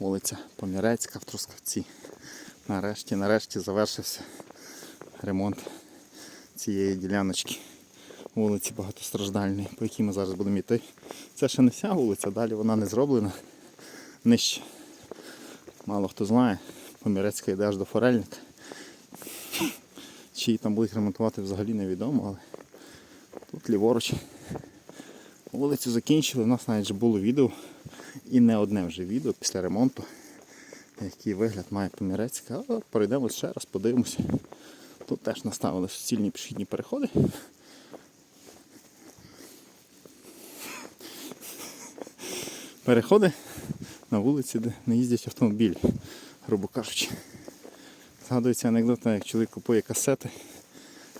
вулиця Помірецька в Трускавці. Нарешті, нарешті завершився ремонт цієї діляночки вулиці багатостраждальної, по якій ми зараз будемо йти. Це ще не вся вулиця, далі вона не зроблена. Нижче. Мало хто знає, Помірецька йде аж до Форельника. Чи там будуть ремонтувати взагалі невідомо, але тут ліворуч. Вулицю закінчили, у нас навіть було відео і не одне вже відео після ремонту, який вигляд має Помірецька. Але пройдемо ще раз, подивимося. Тут теж наставили суцільні пішохідні переходи. Переходи на вулиці, де не їздять автомобілі, грубо кажучи. Згадується анекдот, як чоловік купує касети.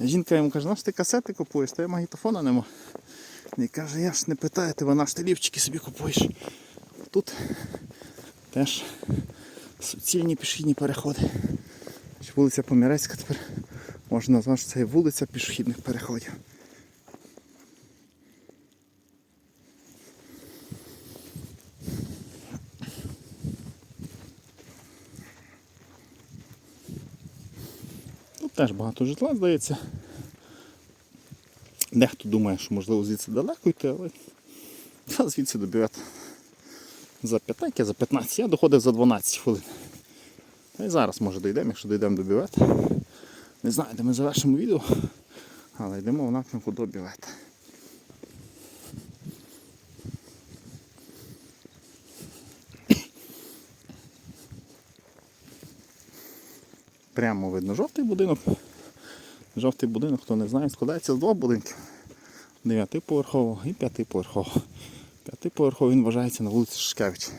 Жінка йому каже, наш ти касети купуєш, та я магнітофона нема. І каже, я ж не питаю тебе, наш ти лівчики собі купуєш. Тут теж суцільні пішохідні переходи. Вулиця Помірецька тепер можна назвати, що це є вулиця пішохідних переходів. Тут теж багато житла, здається. Дехто думає, що можливо звідси далеко йти, але звідси добігати за 5, я за 15, я доходив за 12 хвилин. Та й зараз може дійдемо, якщо дійдемо до бювета. Не знаю, де ми завершимо відео, але йдемо в напрямку до бювета. Прямо видно жовтий будинок. Жовтий будинок, хто не знає, складається з двох будинків. Дев'ятиповерхового і п'ятиповерхового. П'ятиповерховий він вважається на вулиці Шишкевич.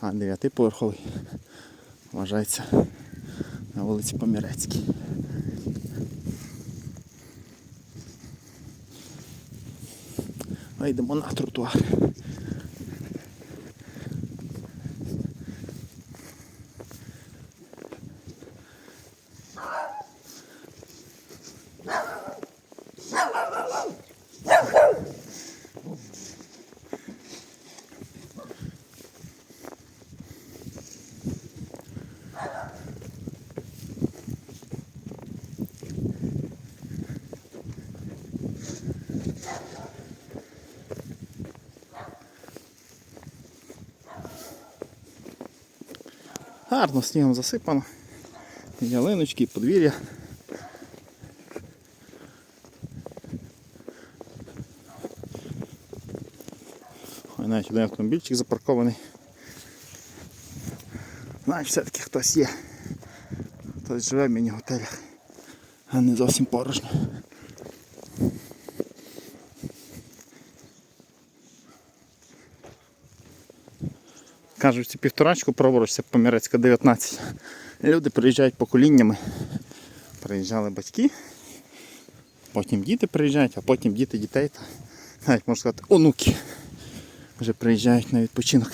А дев'ятиповерховий вважається на вулиці Помірецькій. Вийдемо на тротуар. Гарно снігом засипано. Ялиночки, подвір'я. Ой, навіть один автомобільчик запаркований. Значить все-таки хтось є. Хтось живе в міні-готелях, а не зовсім порожньо. Кажуть, ці півторачку праворуч, це Помірецька 19. Люди приїжджають поколіннями. Приїжджали батьки, потім діти приїжджають, а потім діти дітей та навіть можна сказати онуки вже приїжджають на відпочинок.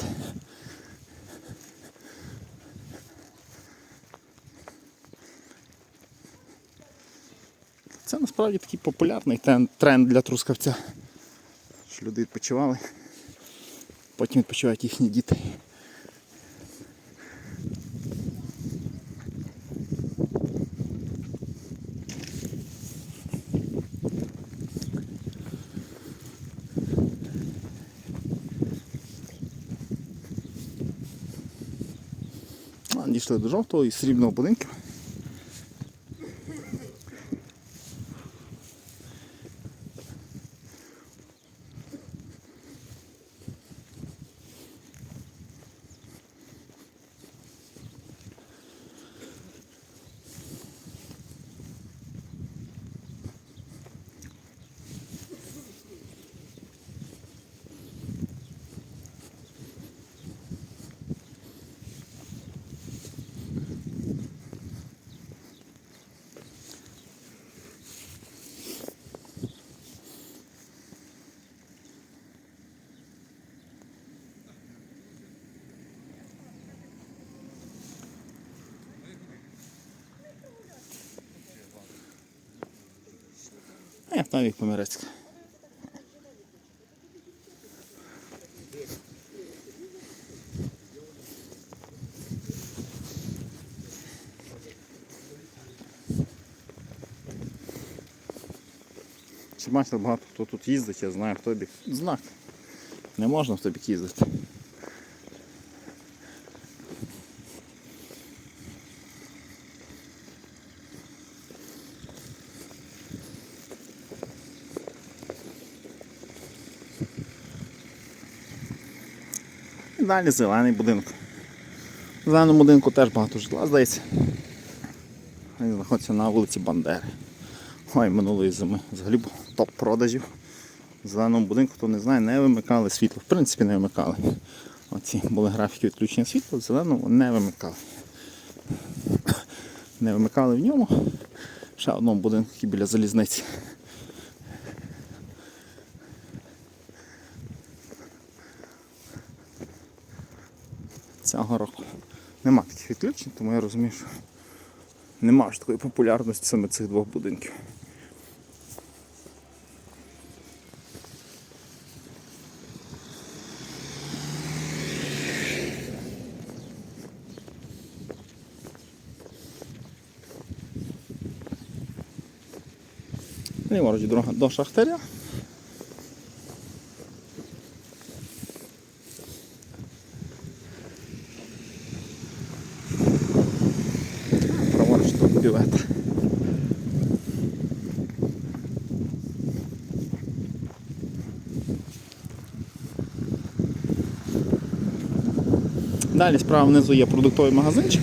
Це насправді такий популярний тренд для трускавця. Що люди відпочивали, потім відпочивають їхні діти. А, Дійшли до жовтого і срібного будинку. Навік Померецька. Чи бачите, багато хто тут їздить, я знаю автобік. Знак. Не можна в автобік їздити. Далі зелений будинок. В зеленому будинку теж багато житла, здається. Він знаходиться на вулиці Бандери. Ой, минулої зими взагалі топ продажів. В зеленому будинку, хто не знає, не вимикали світло. В принципі, не вимикали. Оці були графіки відключення світла, в зеленому не вимикали. Не вимикали в ньому. Ще в одному будинку який біля залізниці. Цього року нема таких відключень, тому я розумію, що нема ж такої популярності саме цих двох будинків. Ліворуч дорога до Шахтаря. Праворуч до бювета. Далі справа внизу є продуктовий магазинчик.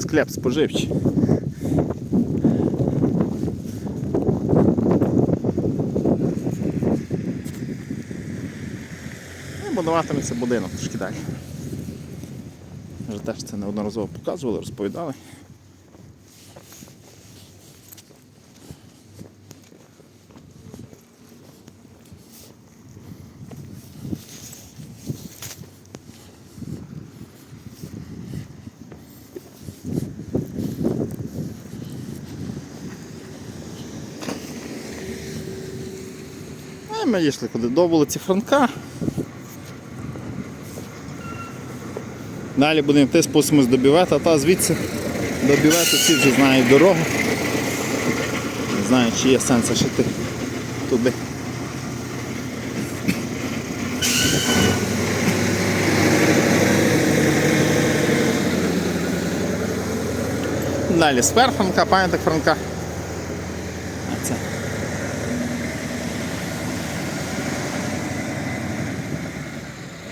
Склеп споживчий. І будуватиметься будинок трошки далі. Вже теж це неодноразово показували, розповідали. Ми дійшли куди? До вулиці Франка. Далі будемо йти, спустимось до бювета, та звідси до бювету всі вже знають дорогу. Не знаю, чи є сенс йти туди. Далі сквер Франка, пам'ятник Франка.